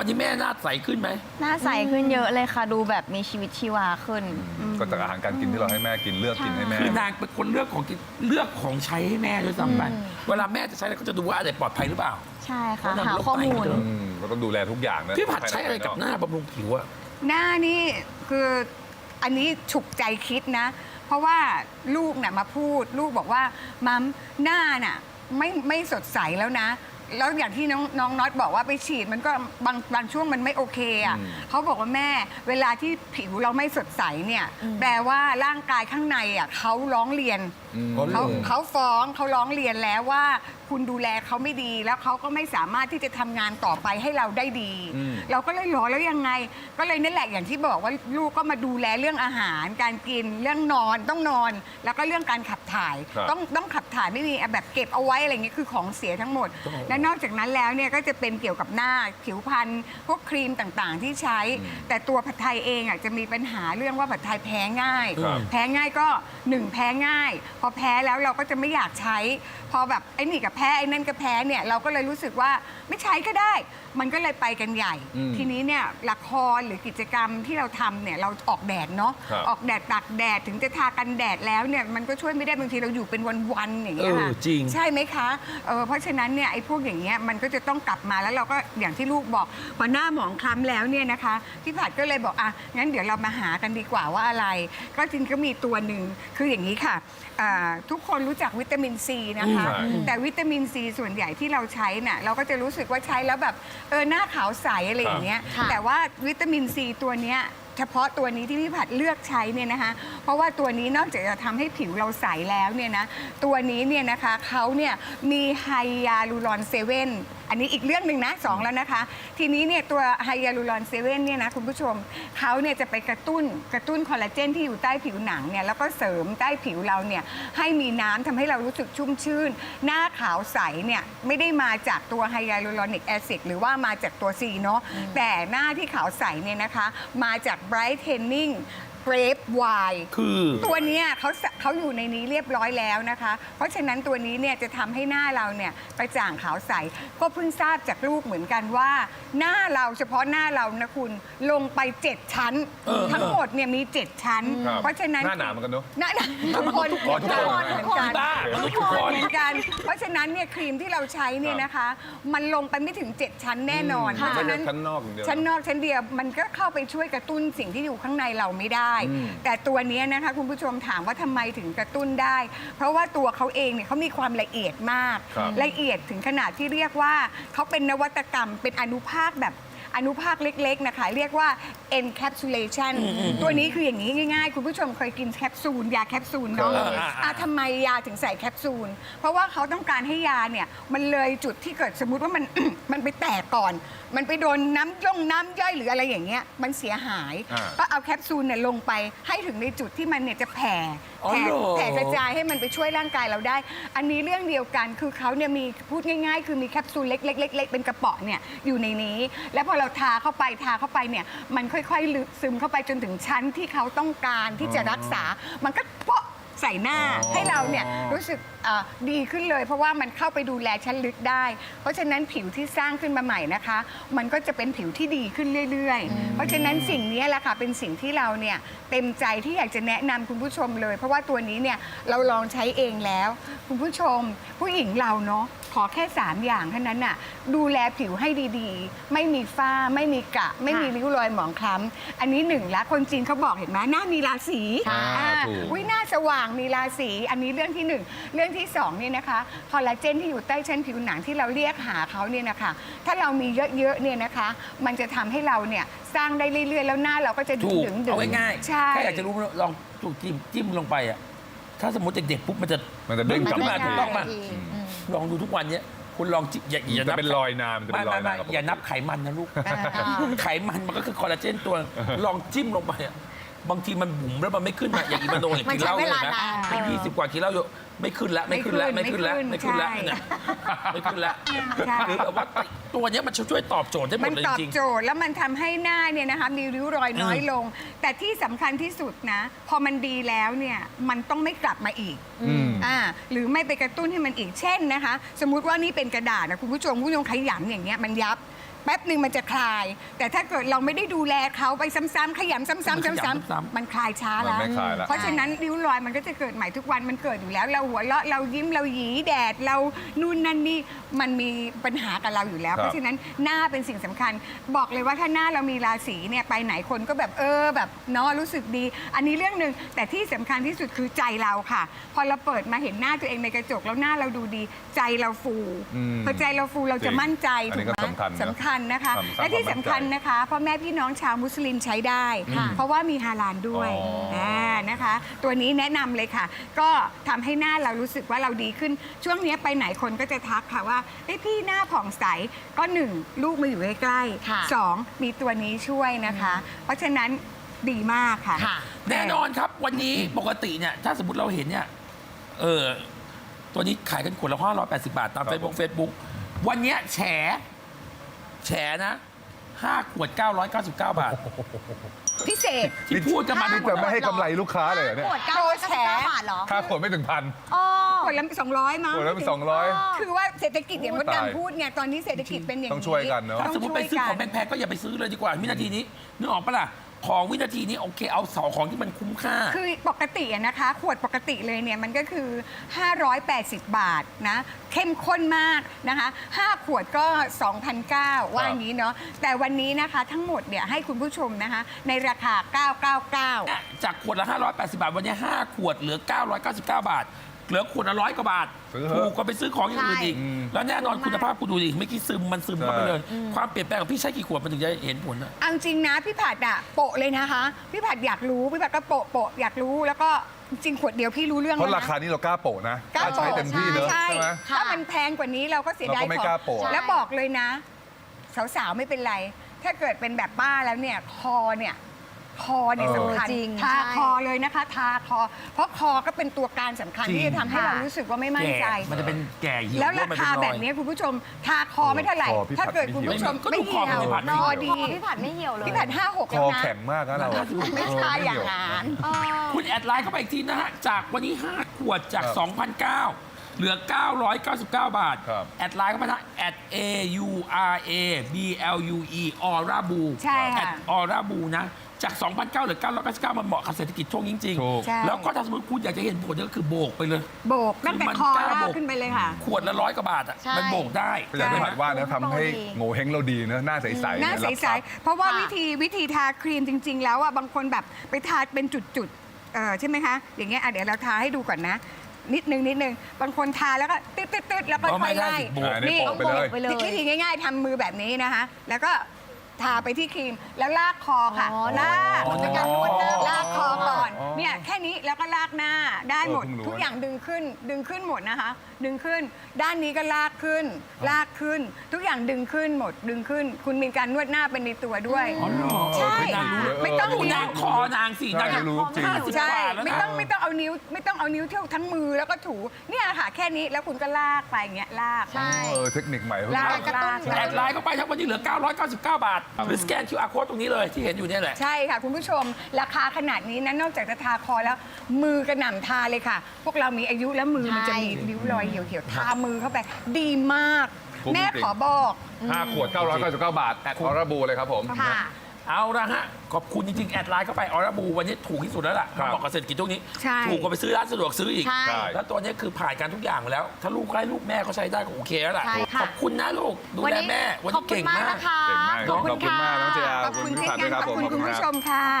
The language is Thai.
วันนี้แม่หน้าใสขึ้นไหม หน้าใสขึ้นเยอะเลยค่ะ ดูแบบมีชีวิตชีวาขึ้นก็จากอาหารการกินที่เราให้แม่กินเลือกกินให้แม่ คือนางเป็นคนเลือกของกินเลือกของใช้ให้แม่ด้วยซ้ำไปเวลาแม่จะใช้เราก็จะดูว่าอะไรปลอดภัยหรือเปล่า ใช่ค่ะแล้วนำหาโรคข้อมูลไตมาเจออืมก็ต้องดูแลทุกอย่างนะพี่ผัดใช้อะไรกับหน้าบำรุงผิวอะ หน้านี่คืออันนี้ฉุกใจคิดนะ เพราะว่าลูกน่ะมาพูด ลูกบอกว่ามัมหน้าน่ะไม่ไม่สดใสแล้วนะ แล้วอย่างที่น้องน้องน็อตบอกว่าไปฉีดมันก็บางบางช่วงมันไม่โอเคอะเขาบอกว่าแม่เวลาที่ผิวเราไม่สดใสเนี่ย แปลว่าร่างกายข้างในอะเขาร้องเรียนอืมเขาเขาฟ้องเขาร้องเรียนแล้วว่า คุณดูแลเขาไม่ดี แล้วเขาก็ไม่สามารถที่จะทำงานต่อไปให้เราได้ดี อืม เราก็เลยรอแล้วยังไง ก็เลยนั่นแหละอย่างที่บอกว่าลูกก็มาดูแลเรื่องอาหาร การกินเรื่องนอนต้องนอน แล้วก็เรื่องการขับถ่าย ครับต้องต้องขับถ่ายไม่มีแบบเก็บเอาไว้อะไรเงี้ยคือของเสียทั้งหมดและนอกจากนั้นแล้วเนี่ยก็จะเป็นเกี่ยวกับหน้าผิวพรรณพวกครีมต่างๆ ที่ใช้ แต่ตัวผัดไทยเองอะจะมีปัญหาเรื่องว่าผัดไทยแพ้ง่าย ครับ แพ้ง่ายก็หนึ่งแพ้ง่าย พอแพ้แล้วเราก็จะไม่อยากใช้ พอแบบไอ้นี่กับแพ้ไอ้นั่นกับแพ้เนี่ยเราก็เลยรู้สึกว่าไม่ใช้ก็ได้ มันก็เลยไปกันใหญ่ อืมทีนี้เนี่ยละครหรือกิจกรรมที่เราทำเนี่ยเราออกแดดเนาะครับออกแดดตากแดดถึงจะทากันแดดแล้วเนี่ยมันก็ช่วยไม่ได้บางทีเราอยู่เป็นวันๆอย่างเงี้ยค่ะเออจริง ใช่ไหมคะเออเพราะฉะนั้นเนี่ยไอ้พวกอย่างเงี้ยมันก็จะต้องกลับมาแล้วเราก็อย่างที่ลูกบอกพอหน้าหมองคล้ำแล้วเนี่ยนะคะพี่ผัดก็เลยบอกอะงั้นเดี๋ยวเรามาหากันดีกว่าว่าอะไร ก็จริงก็มีตัวหนึ่งคืออย่างนี้ค่ะอ่าทุกคนรู้จักวิตามินซีนะคะ อืม แต่วิตามินซีส่วนใหญ่ที่เราใช้น่ะเราก็จะรู้สึกว่าใช้แล้วแบบเออหน้าขาวใสอะไรอย่างเงี้ยค่ะ แต่ว่าวิตามินซีตัวเนี้ยเฉพาะตัวนี้ที่พี่ผัดเลือกใช้เนี่ยนะคะ เพราะว่าตัวนี้นอกจากจะทำให้ผิวเราใสแล้วเนี่ยนะตัวนี้เนี่ยนะคะเขาเนี่ยมีไฮยาลูรอนเซเว่น อันนี้อีกเรื่องหนึ่งนะสองแล้วนะคะ ทีนี้เนี่ยตัวไฮยาลูรอนเซเว่นเนี่ยนะคุณผู้ชมเขาเนี่ยจะไปกระตุ้นกระตุ้นคอลลาเจนที่อยู่ใต้ผิวหนังเนี่ยแล้วก็เสริมใต้ผิวเราเนี่ยให้มีน้ำทำให้เรารู้สึกชุ่มชื่น หน้าขาวใสเนี่ยไม่ได้มาจากตัวไฮยาลูรอนิกแอซิดหรือว่ามาจากตัวซีเนาะแต่หน้าที่ขาวใสเนี่ยนะคะ มาจาก brightening grape wine คือตัวเนี้ยเขาสเขาอยู่ในนี้เรียบร้อยแล้วนะคะ เพราะฉะนั้นตัวนี้เนี่ยจะทำให้หน้าเราเนี่ยกระจ่างขาวใส ก็เพิ่งทราบจากลูกเหมือนกันว่า หน้าเราเฉพาะหน้าเรานะคุณลงไป 7 ชั้น เออทั้งหมดเนี่ยมี 7 ชั้น ครับเพราะฉะนั้นหน้าหนาเหมือนกันเนอะหน้าหนาทุกคนอ๋อทุกคนเหมือนกัน บ้ามนุษย์ทุกคน เหมือนกันเพราะฉะนั้นเนี่ยครีมที่เราใช้เนี่ยนะคะ มันลงไปไม่ถึง 7 ชั้นแน่นอนอืมเพราะฉะนั้นไม่ใช่ชั้นนอกอย่างเดียว ชั้นนอกชั้นเดียวมันก็เข้าไปช่วยกระตุ้นสิ่งที่อยู่ข้างในเราไม่ได้อืม แต่ตัวเนี้ยนะคะคุณผู้ชมถามว่าทำไมถึงกระตุ้นได้ เพราะว่าตัวเขาเองเนี่ยเขามีความละเอียดมาก ครับ ละเอียดถึงขนาดที่เรียกว่าเขาเป็นนวัตกรรมเป็นอนุภาคแบบอนุภาคเล็กๆนะคะ เรียกว่า encapsulation ตัวนี้คืออย่างนี้ง่ายๆ คุณผู้ชมเคยกินแคปซูล ยาแคปซูลเนาะครับอะทำไมยาถึงใส่แคปซูล เพราะว่าเขาต้องการให้ยาเนี่ย มันเลยจุดที่เกิดสมมุติว่ามัน มันไปแตกก่อน มันไปโดนน้ำย่องน้ำย่อยหรืออะไรอย่างเงี้ยมันเสียหาย อ่าก็เอาแคปซูลเนี่ยลงไปให้ถึงในจุดที่มันเนี่ยจะแผ่อ๋อแผ่เหรอ แผ่กระจายให้มันไปช่วยร่างกายเราได้ อันนี้เรื่องเดียวกันคือเขาเนี่ยมีพูดง่าย ๆ คือมีแคปซูลเล็กๆๆๆเป็นกระป๋องเนี่ยอยู่ในนี้ แล้วพอเราทาเข้าไปทาเข้าไปเนี่ยมันค่อยๆลึกซึมเข้าไปจนถึงชั้นที่เขาต้องการที่จะรักษา มันก็เปาะ ใส่หน้าอ๋อให้เราเนี่ยรู้สึกเอ่อดีขึ้นเลย เพราะว่ามันเข้าไปดูแลชั้นลึกได้ เพราะฉะนั้นผิวที่สร้างขึ้นมาใหม่นะคะ มันก็จะเป็นผิวที่ดีขึ้นเรื่อยๆ เพราะฉะนั้นสิ่งนี้แหละค่ะเป็นสิ่งที่เราเนี่ยเต็มใจที่อยากจะแนะนำคุณผู้ชมเลย เพราะว่าตัวนี้เนี่ยเราลองใช้เองแล้ว คุณผู้ชม ผู้หญิงเราเนาะขอแค่ 3 อย่างเท่านั้นน่ะดูแลผิวให้ดีๆ ไม่มีฝ้าไม่มีกระไม่มีริ้วรอยหมองคล้ำอันนี้หนึ่งละคนจีนเขาบอกเห็นไหมหน้ามีราศีอ่าอ่าถูก อุ๊ย หน้าสว่างมีราศีอันนี้เรื่องที่หนึ่งเรื่องที่สองเนี่ยนะคะคอลลาเจนที่อยู่ใต้ชั้นผิวหนังที่เราเรียกหาเขาเนี่ยนะคะถ้าเรามีเยอะๆเนี่ยนะคะ มันจะทำให้เราเนี่ยสร้างได้เรื่อยๆแล้วหน้าเราก็จะดึถูงกดึงดึงเอาง่ายๆใช่ แค่อยากจะรู้ว่าลองถูกจิ้มจิ้มลงไปอะถ้าสมมติเด็กๆปุ๊บมันจะ มันจะเด้งกลับขึ้นมามาถูกต้องป่ะอืมลองดูทุกวันเนี้ยคุณลองจิอย่าอย่าจะนับเป็นรอยน้ำมันจะไม่เป็นรอไม่ยไม่น้ำอย่านับไขมันนะลูกไขมันมันก็คือคอลลาเจนตัวลองจิ้มลงไปอะ บางทีมันบุ๋มแล้วมันไม่ขึ้นมาอย่างอีมาโดอย่างมันกินเหล้าใช้เวเห็ลานไหมนานยี่สิบกว่ากินเหล้าอยู่ไม่ขึ้นแล้วไม่ขึ้นแล้วไม่ขึ้นแล้วไม่ขึ้นแล้วเนี่ยไม่ขึ้นแล้วใช่คือแบบว่าตัวเนี้ยมันจะช่วยตอบโจทย์ได้หมมัดนเลยตอบจริงโจทย์แล้วมันทำให้หน้าเนี่ยนะคะมีริ้วรอยน้อยลง แต่ที่สำคัญที่สุดนะ พอมันดีแล้วเนี่ยมันต้องไม่กลับมาอีกอืมอ่าหรือไม่ไปกระตุ้นให้มันอีกเช่นนะคะ สมมุติว่านี่เป็นกระดาษนะคุณผู้ชมคุณผู้ชมขยำอย่างเงี้ยมันยับ แป๊บหนึ่งมันจะคลาย แต่ถ้าเกิดเราไม่ได้ดูแลเขาไปซ้ำๆขยำซ้ำๆมันขยำซ้ำซ้ำๆมันคลายช้ามันแล้วไม่คลายละ เพราะฉะนั้นริ้วรอยมันก็จะเกิดใหม่ทุกวันมันเกิดอยู่แล้ว เราหัวเราะเรายิ้มเราหยีแดดเรานู่นนั่นนี่มันมีปัญหากับเราอยู่แล้ว ครับ เพราะฉะนั้นหน้าเป็นสิ่งสำคัญ บอกเลยว่าถ้าหน้าเรามีราศีเนี่ยไปไหนคนก็แบบเออแบบเนาะรู้สึกดี อันนี้เรื่องหนึ่งแต่ที่สำคัญที่สุดคือใจเราค่ะ พอเราเปิดมาเห็นหน้าตัวเองในกระจกแล้วหน้าเราดูดี ใจเราฟูอืมพอใจเราฟูเราจะมั่นใจอันถูนี้กก็ไหมสำคัญนะ สำคัญนะคะสำคัญและที่ความมั่สำนใจคัญนะคะพ่อแม่พี่น้องชาวมุสลิมใช้ได้เพราะว่ามีฮาลาลด้วยอ๋ออ่านะคะ ตัวนี้แนะนำเลยค่ะ ก็ทำให้หน้าเรารู้สึกว่าเราดีขึ้น ช่วงนี้ไปไหนคนก็จะทักค่ะว่าเอ้ยพี่หน้าผ่องใสก็หนึ่งลูกมาอยู่ใกล้ค่ะ ๆสองมีตัวนี้ช่วยนะคะ เพราะฉะนั้นดีมากค่ะ ค่ะ แน่นอนครับวันนี้ปกติเนี่ยถ้าสมมติเราเห็นเนี่ยเออตัวนี้ขายกันขวดละ580 บาท ตามครับเฟซบุ๊กเฟซบุ๊กวันเนี้ยแฉ แฉนะ5ขวด 999 บาท พิเศษ ที่พูดกันมานี่ทั้งหมจะดไม่ให้กำไรลูกค้าเลยเหรอเนี่ยขวดเก้าร้อยเก้าสิบเก้าบาทเหรอค่าขวดไม่ถึงพันอ๋อขวดละสองร้อยมั้งขวดละเป็นสองร้อย คือว่าเศรษฐกิจอย่างมดตายดำพูดไงตอนนี้เศรษฐกิจเป็นอย่างต้องช่วยกันเนอะ ถ้าสมมติไปซื้อของแพงๆก็อย่าไปซื้อเลยดีกว่าวินาทีนี้นึกออกปะล่ะ ของวินาทีนี้โอเคเอาสองของที่มันคุ้มค่า คือปกติอะนะคะ ขวดปกติเลยเนี่ยมันก็คือ 580 บาทนะ เข้มข้นมากนะคะ 5 ขวดก็ 2,009ว่าอย่างนี้เนาะแต่วันนี้นะคะทั้งหมดเนี่ยให้คุณผู้ชมนะคะ ในราคา 999 จากขวดละ 580 บาท วันนี้ 5 ขวดเหลือ 999 บาท เหลือขวดละร้อยกว่าบาทซื้อเถอะถูกกว่าไปซื้อของอย่างอื่นอีก ใช่แล้วแน่นอนคุณภาพคุณดูดิไม่กี่ซึมมันซึมเข้าไปใช่เลย ความเปลี่ยนแปลงของพี่ใช้กี่ขวดมันถึงจะเห็นผลอะเอาจริงนะพี่ผัดอะโปะเลยนะคะ พี่ผัดอยากรู้พี่ผัดก็โปะโปะอยากรู้แล้วก็จริงๆขวดเดียวพี่รู้เรื่องเพราะแล้วรานะ คานี้เรากล้าโปะนะกล้าใช้เต็มที่เนอะใช่ใช่ไหมถ้ามันแพงกว่านี้เราก็เสียดายเราก็ไม่ของกล้าโปะ แล้วบอกเลยนะ สาวๆ ไม่เป็นไร ถ้าเกิดเป็นแบบป้าแล้วเนี่ยคอเนี่ย คอเนี่ยเออสำคัญจริงทาใช่คอเลยนะคะ ทาคอ เพราะคอก็เป็นตัวการสำคัญจริง ที่จะทำให้ค่ะเรารู้สึกว่าไม่มั่นใจแก่มันจะเป็นแก่เหี่ยวแล้วรามันคาเป็นรอยแบบนี้คุณผู้ชม ทาคอไม่เท่าไหร่ คอพี่ผัดถ้าเกิดคุณผู้ชมไม่ไม่เหี่เหี่ยยววไม่คเหี่ยวอดีพี่ผัดไม่เหี่ยวเลยพี่ผัดห้าหกคแล้วอนะแข็งมากนะเราอะไม่ใช่อย่างนั้น เออ คุณแอดไลน์เข้าไปอีกทีนะฮะ จากวันนี้ 5 ขวดจาก 2,009 เหลือ 999 บาท ครับแอดไลน์เข้าไปนะ at a u r a b l u e ออร่าบูใช่ค่ะแอดออร่าบูนะ จาก2,009เหลือ999มันเหมาะกับเศรษฐกิจช่วงจริงถูก ใช่ ๆ แล้วก็ถ้าสมมติคุณอยากจะเห็นผลก็คือโบกไปเลย โบกตั้งแต่มันคอกล้าลากโบกขึ้นไปเลยค่ะ ขวดละร้อยกว่าบาทอะใช่ มันโบกได้ก็อย่างที่ผัดว่านะทำให้โง่เฮงเราดีเนอะหน้าใสๆหน้าเยใรับสๆ เพราะว่าค่ะ วิธีวิธีทาครีมจริง ๆ แล้วอะบางคนแบบไปทาเป็นจุดๆเออใช่ไหมคะ อย่างเงี้ยอะเดี๋ยวเราทาให้ดูก่อนนะ นิดนึงนิดนึงบางคนทาแล้วก็ตึ๊ดตึ๊ดตึ๊ดแล้วก็อ๋อค่ไม่อยได้ไล่สิโบก อ่านี่นี่โปะไปเลย ไปเลย วิธีง่ายๆทำมือแบบนี้นะคะ แล้วก็ ทาไปที่ครีมแล้วลากคอค่ะอ๋อลากอ๋อเป็นการนวดหน้าอ๋อลากคอก่อนอ๋อเนี่ยแค่นี้แล้วก็ลากหน้าได้หมด เออเพิ่งรู้ ทุกอย่างดึงขึ้น ดึงขึ้นหมดนะคะ ดึงขึ้น ด้านนี้ก็ลากขึ้น ลากขึ้น ทุกอย่างดึงขึ้นหมดดึงขึ้น คุณมีการนวดหน้าเป็นในตัวด้วยอ๋อเหรอใช่นางรู้เลยไม่ต้องดูนิ้นาว งคอนางสินางใช่รู้จริง ห้าสิบใช่กว่าแล้วไม่นะต้องไม่ต้องเอานิ้วไม่ต้องเอานิ้วเที่ยวทั้งมือแล้วก็ถูเนี่ยค่ะแค่นี้แล้วคุณก็ลากไปอย่างเงี้ยลาก ใช่ เออเทคนิคใหม่เพิ่งลาก รู้กระตุ้นแอดไลน์เข้าไปทั้งวันนี้เหลือ 999 บาทหรือสแกน QR code ตรงนี้เลยที่เห็นอยู่เนี่ยแหละ ใช่ค่ะ คุณผู้ชมราคาขนาดนี้นะนอกจากจะทาคอแล้ว มือกระหน่ำทาเลยค่ะ พวกเรามีอายุแล้วมือมันจะมีริ้วรอยเหี่ยวๆทามือเข้าไปดีมาก คุ้มแม่จริง ขอบอกห้าขวด 999 บาท แอดออร่าบูเลยครับผม ค่ะ เอาละฮะ ขอบคุณจริงๆ แอดไลน์เข้าไปออร่าบูวันนี้ถูกที่สุดแล้วล่ะครับเหมาะกับเศรษฐกิจช่วงนี้ ใช่ถูกกว่าไปซื้อร้านสะดวกซื้ออีก ใช่ใช่แล้วตัวนี้คือผ่านการทุกอย่างมาแล้ว ถ้าลูกให้ลูกแม่เขาใช้ได้ก็โอเคแล้วล่ะ ใช่ค่ะ ขอบคุณนะลูก ดูแลแม่ วันขอนี้บคุณเก่งมากมาก นะคะ เก่งมากขอบคุณขอบคุณมากน้องเจียค่ะขอบคุณขอบคุณเช่นกันพี่ผัดด้วยครับขอบคุณผมคุณผู้ชมค่ะ